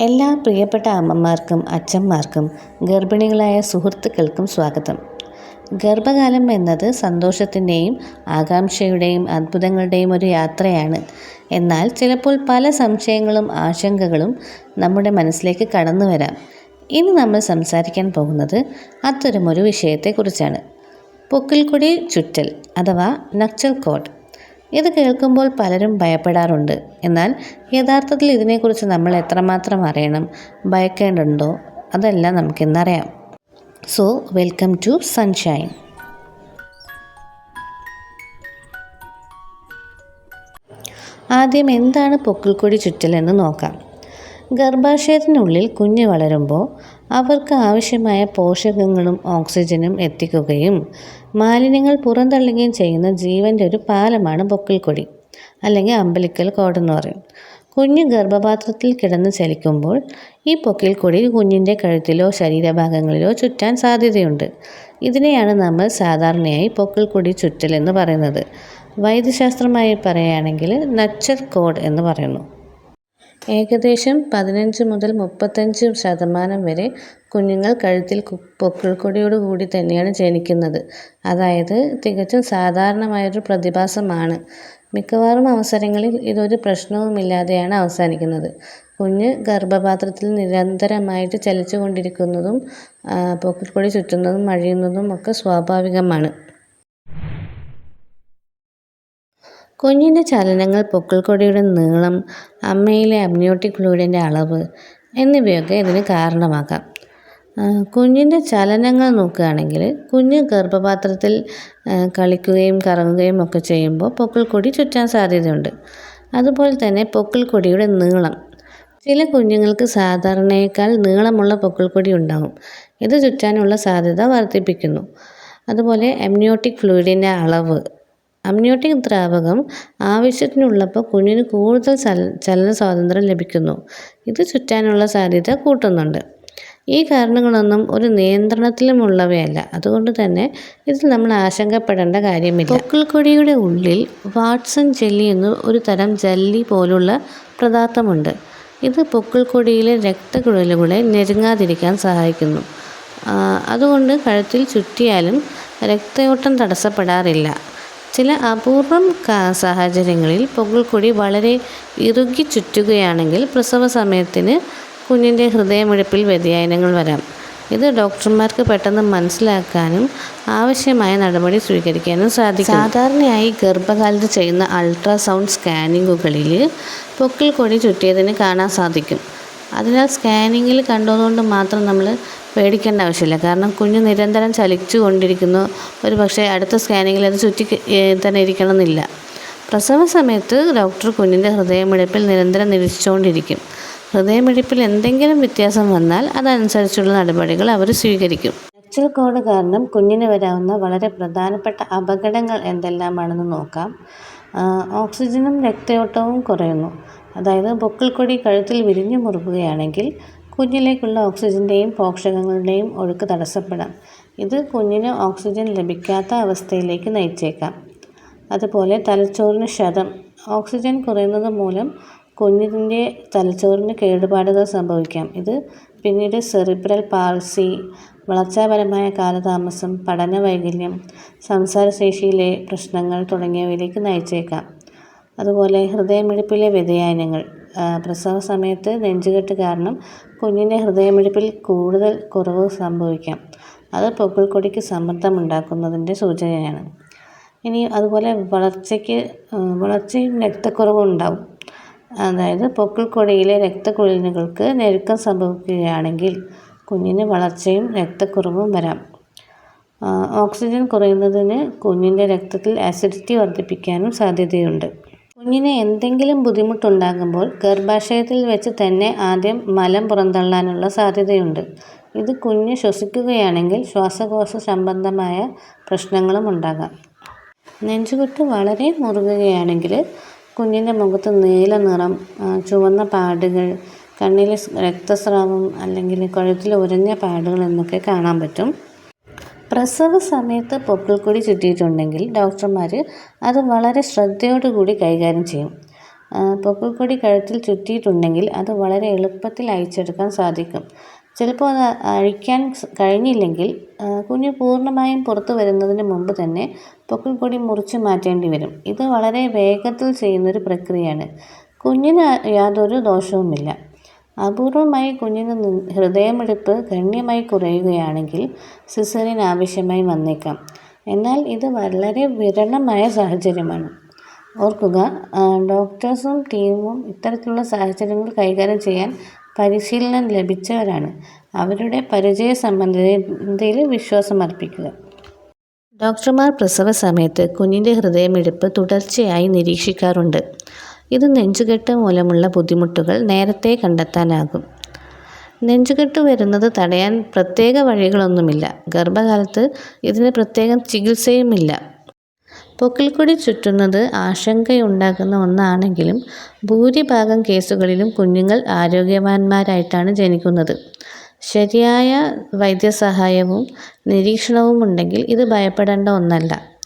എല്ലാ പ്രിയപ്പെട്ട അമ്മമാർക്കും അച്ഛന്മാർക്കും ഗർഭിണികളായ സുഹൃത്തുക്കൾക്കും സ്വാഗതം. ഗർഭകാലം എന്നത് സന്തോഷത്തിന്റെയും ആകാംക്ഷയുടെയും അത്ഭുതങ്ങളുടെയും ഒരു യാത്രയാണ്. എന്നാൽ ചിലപ്പോൾ പല സംശയങ്ങളും ആശങ്കകളും നമ്മുടെ മനസ്സിലേക്ക് കടന്നു വരാം. ഇന്ന് നമ്മൾ സംസാരിക്കാൻ പോകുന്നത് അത്തരമൊരു വിഷയത്തെക്കുറിച്ചാണ്. പൊക്കിൾക്കൊടി ചുറ്റൽ അഥവാ നക്ചൽ കോഡ് ഇത് കേൾക്കുമ്പോൾ പലരും ഭയപ്പെടാറുണ്ട്. എന്നാൽ യഥാർത്ഥത്തിൽ ഇതിനെക്കുറിച്ച് നമ്മൾ എത്രമാത്രം അറിയണം ഭയക്കേണ്ടതുണ്ടോ അതെല്ലാം നമുക്കിന്നറിയാം. സോ വെൽക്കം ടു സൺഷൈൻ ആദ്യം എന്താണ് പൊക്കിൾക്കൊടി ചുറ്റലെന്ന് നോക്കാം. ഗർഭാശയത്തിനുള്ളിൽ കുഞ്ഞ് വളരുമ്പോൾ അവർക്ക് ആവശ്യമായ പോഷകങ്ങളും ഓക്സിജനും എത്തിക്കുകയും മാലിന്യങ്ങൾ പുറന്തള്ളുകയും ചെയ്യുന്ന ജീവന്റെ ഒരു പാലമാണ് പൊക്കിൾക്കൊടി അല്ലെങ്കിൽ അമ്പലിക്കൽ കോടെന്ന് പറയും. കുഞ്ഞ് ഗർഭപാത്രത്തിൽ കിടന്ന് ചലിക്കുമ്പോൾ ഈ പൊക്കിൽക്കൊടി കുഞ്ഞിന്റെ കഴുത്തിലോ ശരീരഭാഗങ്ങളിലോ ചുറ്റാൻ സാധ്യതയുണ്ട്. ഇതിനെയാണ് നമ്മൾ സാധാരണയായി പൊക്കിൾക്കൊടി ചുറ്റൽ എന്ന് പറയുന്നത്. വൈദ്യശാസ്ത്രമായി പറയുകയാണെങ്കിൽ നച്ചർ കോഡ് എന്ന് പറയുന്നു. ഏകദേശം പതിനഞ്ച് മുതൽ മുപ്പത്തഞ്ച് ശതമാനം വരെ കുഞ്ഞുങ്ങൾ കഴുത്തിൽ പൊക്കിൾക്കൊടിയോട് കൂടി തന്നെയാണ് ജനിക്കുന്നത്. അതായത് തികച്ചും സാധാരണമായൊരു പ്രതിഭാസമാണ്. മിക്കവാറും അവസരങ്ങളിൽ ഇതൊരു പ്രശ്നവുമില്ലാതെയാണ് അവസാനിക്കുന്നത്. കുഞ്ഞ് ഗർഭപാത്രത്തിൽ നിരന്തരമായിട്ട് ചലിച്ചുകൊണ്ടിരിക്കുന്നതും പൊക്കിൾക്കൊടി ചുറ്റുന്നതും മഴിയുന്നതും ഒക്കെ സ്വാഭാവികമാണ്. കുഞ്ഞിന്റെ ചലനങ്ങൾ പൊക്കിൾക്കൊടിയുടെ നീളം അമ്മയിലെ അബ്നിയോട്ടിക് ഫ്ലൂയിഡിന്റെ അളവ് എന്നിവയൊക്കെ ഇതിന് കാരണമാകാം. കുഞ്ഞിന്റെ ചലനങ്ങൾ നോക്കുകയാണെങ്കിൽ കുഞ്ഞ് ഗർഭപാത്രത്തിൽ കളിക്കുകയും കറങ്ങുകയും ഒക്കെ ചെയ്യുമ്പോൾ പൊക്കിൾക്കൊടി ചുറ്റാൻ സാധ്യതയുണ്ട്. അതുപോലെ തന്നെ പൊക്കിൾക്കൊടിയുടെ നീളം. ചില കുഞ്ഞുങ്ങൾക്ക് സാധാരണയേക്കാൾ നീളമുള്ള പൊക്കിൾക്കൊടി ഉണ്ടാകും. ഇത് ചുറ്റാനുള്ള സാധ്യത വർദ്ധിപ്പിക്കുന്നു. അതുപോലെ എമ്നിയോട്ടിക് ഫ്ലൂയിഡിന്റെ അളവ് അമ്നിയോട്ടിക് ദ്രാവകം ആവശ്യത്തിനുള്ളപ്പോൾ കുഞ്ഞിന് കൂടുതൽ ചല ചലന സ്വാതന്ത്ര്യം ലഭിക്കുന്നു. ഇത് ചുറ്റാനുള്ള സാധ്യത കൂട്ടുന്നുണ്ട്. ഈ കാരണങ്ങളൊന്നും ഒരു നിയന്ത്രണത്തിലുമുള്ളവയല്ല. അതുകൊണ്ട് തന്നെ ഇതിൽ നമ്മൾ ആശങ്കപ്പെടേണ്ട കാര്യമില്ല. പൊക്കിൾക്കൊടിയുടെ ഉള്ളിൽ വാട്സൺ ജെല്ലി എന്ന ഒരു തരം ജല്ലി പോലുള്ള പദാർത്ഥമുണ്ട്. ഇത് പൊക്കിൾക്കൊടിയിലെ രക്തക്കുഴലുകളെ ഞെരുങ്ങാതിരിക്കാൻ സഹായിക്കുന്നു. അതുകൊണ്ട് കഴുത്തിൽ ചുറ്റിയാലും രക്തയോട്ടം തടസ്സപ്പെടാറില്ല. ചില അപൂർവം സാഹചര്യങ്ങളിൽ പൊക്കിൾക്കൊടി വളരെ ഇറുകി ചുറ്റുകയാണെങ്കിൽ പ്രസവ സമയത്തിന് കുഞ്ഞിന്റെ ഹൃദയമിടിപ്പിൽ വ്യതിയാനങ്ങൾ വരാം. ഇത് ഡോക്ടർമാർക്ക് പെട്ടെന്ന് മനസ്സിലാക്കാനും ആവശ്യമായ നടപടി സ്വീകരിക്കാനും സാധിക്കും. സാധാരണയായി ഗർഭകാലത്ത് ചെയ്യുന്ന അൾട്രാസൗണ്ട് സ്കാനിങ്ങുകളിൽ പൊക്കിൾ കൊടി ചുറ്റിയതിന് കാണാൻ സാധിക്കും. അതിനാൽ സ്കാനിങ്ങിൽ കണ്ടതുകൊണ്ട് മാത്രം നമ്മൾ പേടിക്കേണ്ട ആവശ്യമില്ല. കാരണം കുഞ്ഞ് നിരന്തരം ചലിച്ചു കൊണ്ടിരിക്കുന്നു ഒരു പക്ഷേ അടുത്ത സ്കാനിങ്ങിൽ അത് ചുറ്റി തന്നെ ഇരിക്കണമെന്നില്ല. പ്രസവ സമയത്ത് ഡോക്ടർ കുഞ്ഞിന്റെ ഹൃദയമിടിപ്പിൽ നിരന്തരം നിരീക്ഷിച്ചുകൊണ്ടിരിക്കും. ഹൃദയമിടിപ്പിൽ എന്തെങ്കിലും വ്യത്യാസം വന്നാൽ അതനുസരിച്ചുള്ള നടപടികൾ അവർ സ്വീകരിക്കും. നച്ചൽ കോഡ് കാരണം കുഞ്ഞിന് വരാവുന്ന വളരെ പ്രധാനപ്പെട്ട അപകടങ്ങൾ എന്തെല്ലാമാണെന്ന് നോക്കാം. ഓക്സിജനും രക്തയോട്ടവും കുറയുന്നു. അതായത് പൊക്കിൾക്കൊടി കഴുത്തിൽ വിരിഞ്ഞു മുറുകുകയാണെങ്കിൽ കുഞ്ഞിലേക്കുള്ള ഓക്സിജന്റെയും പോഷകങ്ങളുടെയും ഒഴുക്ക് തടസ്സപ്പെടാം. ഇത് കുഞ്ഞിന് ഓക്സിജൻ ലഭിക്കാത്ത അവസ്ഥയിലേക്ക് നയിച്ചേക്കാം. അതുപോലെ തലച്ചോറിന് ക്ഷതം. ഓക്സിജൻ കുറയുന്നത് മൂലം കുഞ്ഞിന്റെ തലച്ചോറിന് കേടുപാടുകൾ സംഭവിക്കാം. ഇത് പിന്നീട് സെറിബ്രൽ പാൾസി വളർച്ചാപരമായ കാലതാമസം പഠന വൈകല്യം സംസാരശേഷിയിലെ പ്രശ്നങ്ങൾ തുടങ്ങിയവയിലേക്ക് നയിച്ചേക്കാം. അതുപോലെ ഹൃദയമിടിപ്പിലെ വ്യതിയാനങ്ങൾ. പ്രസവ സമയത്ത് നെഞ്ചുകെട്ട് കാരണം കുഞ്ഞിന്റെ ഹൃദയമിടിപ്പിൽ കൂടുതൽ കുറവ് സംഭവിക്കാം. അത് പൊക്കിൾക്കൊടിക്ക് സമ്മർദ്ദമുണ്ടാക്കുന്നതിന്റെ സൂചനയാണ് ഇനി അതുപോലെ വളർച്ചയ്ക്ക് വളർച്ചയും രക്തക്കുറവും ഉണ്ടാവും അതായത് പൊക്കിൾക്കൊടിയിലെ രക്തക്കുഴലുകൾക്ക് ഞെരുക്കം സംഭവിക്കുകയാണെങ്കിൽ കുഞ്ഞിന് വളർച്ചയും രക്തക്കുറവും വരാം. ഓക്സിജൻ കുറയുന്നതിന് കുഞ്ഞിന്റെ രക്തത്തിൽ ആസിഡിറ്റി വർദ്ധിപ്പിക്കാനും സാധ്യതയുണ്ട്. കുഞ്ഞിന് എന്തെങ്കിലും ബുദ്ധിമുട്ടുണ്ടാകുമ്പോൾ ഗർഭാശയത്തിൽ വെച്ച് തന്നെ ആദ്യം മലം പുറന്തള്ളാനുള്ള സാധ്യതയുണ്ട്. ഇത് കുഞ്ഞ് ശ്വസിക്കുകയാണെങ്കിൽ ശ്വാസകോശ സംബന്ധമായ പ്രശ്നങ്ങളും ഉണ്ടാകാം. നെഞ്ചുകെട്ട് വളരെ മുറുകുകയാണെങ്കിൽ കുഞ്ഞിന്റെ മുഖത്ത് നീല നിറം ചുവന്ന പാടുകൾ കണ്ണിൽ രക്തസ്രാവം അല്ലെങ്കിൽ കഴുത്തിൽ ഉരഞ്ഞ പാടുകൾ എന്നൊക്കെ കാണാൻ പറ്റും. പ്രസവ സമയത്ത് പൊക്കിൾക്കൊടി ചുറ്റിയിട്ടുണ്ടെങ്കിൽ ഡോക്ടർമാർ അത് വളരെ ശ്രദ്ധയോടുകൂടി കൈകാര്യം ചെയ്യും. പൊക്കിൾക്കൊടി കഴുത്തിൽ ചുറ്റിയിട്ടുണ്ടെങ്കിൽ അത് വളരെ എളുപ്പത്തിൽ അഴിച്ചെടുക്കാൻ സാധിക്കും. ചിലപ്പോൾ അത് അഴിക്കാൻ കഴിഞ്ഞില്ലെങ്കിൽ കുഞ്ഞ് പൂർണമായും പുറത്തു വരുന്നതിന് മുമ്പ് തന്നെ പൊക്കിൾക്കൊടി മുറിച്ച് മാറ്റേണ്ടി വരും. ഇത് വളരെ വേഗത്തിൽ ചെയ്യുന്നൊരു പ്രക്രിയയാണ്. കുഞ്ഞിന് യാതൊരു ദോഷവുമില്ല. അപൂർവമായി കുഞ്ഞിന് ഹൃദയമിടിപ്പ് ഗണ്യമായി കുറയുകയാണെങ്കിൽ സിസേറിയൻ ആവശ്യമായി വന്നേക്കാം. എന്നാൽ ഇത് വളരെ വിരളമായ സാഹചര്യമാണ്. ഓർക്കുക ഡോക്ടേഴ്സും ടീമും ഇത്തരത്തിലുള്ള സാഹചര്യങ്ങൾ കൈകാര്യം ചെയ്യാൻ പരിശീലനം ലഭിച്ചവരാണ്. അവരുടെ പരിചയ സംബന്ധതയിൽ വിശ്വാസം അർപ്പിക്കുക. ഡോക്ടർമാർ പ്രസവ സമയത്ത് കുഞ്ഞിന്റെ ഹൃദയമിടിപ്പ് തുടർച്ചയായി നിരീക്ഷിക്കാറുണ്ട്. ഇത് നെഞ്ചുകെട്ട് മൂലമുള്ള ബുദ്ധിമുട്ടുകൾ നേരത്തെ കണ്ടെത്താനാകും. നെഞ്ചുകെട്ട് വരുന്നത് തടയാൻ പ്രത്യേക വഴികളൊന്നുമില്ല. ഗർഭകാലത്ത് ഇതിന് പ്രത്യേകം ചികിത്സയുമില്ല. പൊക്കിൾക്കൊടി ചുറ്റുന്നത് ആശങ്കയുണ്ടാക്കുന്ന ഒന്നാണെങ്കിലും ഭൂരിഭാഗം കേസുകളിലും കുഞ്ഞുങ്ങൾ ആരോഗ്യവാന്മാരായിട്ടാണ് ജനിക്കുന്നത്. ശരിയായ വൈദ്യസഹായവും നിരീക്ഷണവും ഉണ്ടെങ്കിൽ ഇത് ഭയപ്പെടേണ്ട ഒന്നല്ല.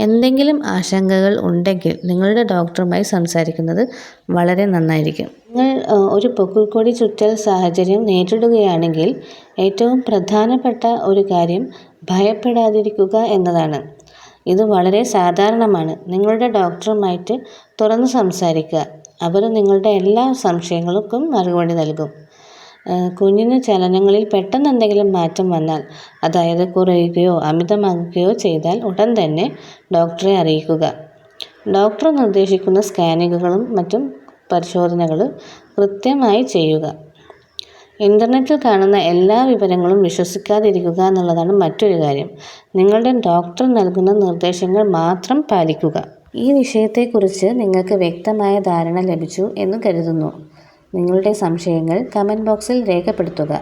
എന്തെങ്കിലും ആശങ്കകൾ ഉണ്ടെങ്കിൽ നിങ്ങളുടെ ഡോക്ടറുമായി സംസാരിക്കുന്നത് വളരെ നന്നായിരിക്കും. നിങ്ങൾ ഒരു പൊക്കിൾക്കൊടി ചുറ്റൽ സാഹചര്യം നേരിടുകയാണെങ്കിൽ ഏറ്റവും പ്രധാനപ്പെട്ട ഒരു കാര്യം ഭയപ്പെടാതിരിക്കുക എന്നതാണ്. ഇത് വളരെ സാധാരണമാണ്. നിങ്ങളുടെ ഡോക്ടറുമായിട്ട് തുറന്ന് സംസാരിക്കുക. അവർ നിങ്ങളുടെ എല്ലാ സംശയങ്ങൾക്കും മറുപടി നൽകും. കുഞ്ഞിന് ചലനങ്ങളിൽ പെട്ടെന്ന് എന്തെങ്കിലും മാറ്റം വന്നാൽ അതായത് കുറയുകയോ അമിതമാകുകയോ ചെയ്താൽ ഉടൻ തന്നെ ഡോക്ടറെ അറിയിക്കുക. ഡോക്ടർ നിർദ്ദേശിക്കുന്ന സ്കാനിങ്ങുകളും മറ്റും പരിശോധനകൾ കൃത്യമായി ചെയ്യുക. ഇന്റർനെറ്റിൽ കാണുന്ന എല്ലാ വിവരങ്ങളും വിശ്വസിക്കാതിരിക്കുക എന്നുള്ളതാണ് മറ്റൊരു കാര്യം. നിങ്ങളുടെ ഡോക്ടർ നൽകുന്ന നിർദ്ദേശങ്ങൾ മാത്രം പാലിക്കുക. ഈ വിഷയത്തെക്കുറിച്ച് നിങ്ങൾക്ക് വ്യക്തമായ ധാരണ ലഭിച്ചു എന്ന് കരുതുന്നു. നിങ്ങളുടെ സംശയങ്ങൾ കമന്റ് ബോക്സിൽ രേഖപ്പെടുത്തുക.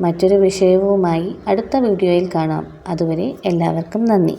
മറ്റൊരു വിഷയവുമായി അടുത്ത വീഡിയോയിൽ കാണാം. അതുവരെ എല്ലാവർക്കും നന്ദി.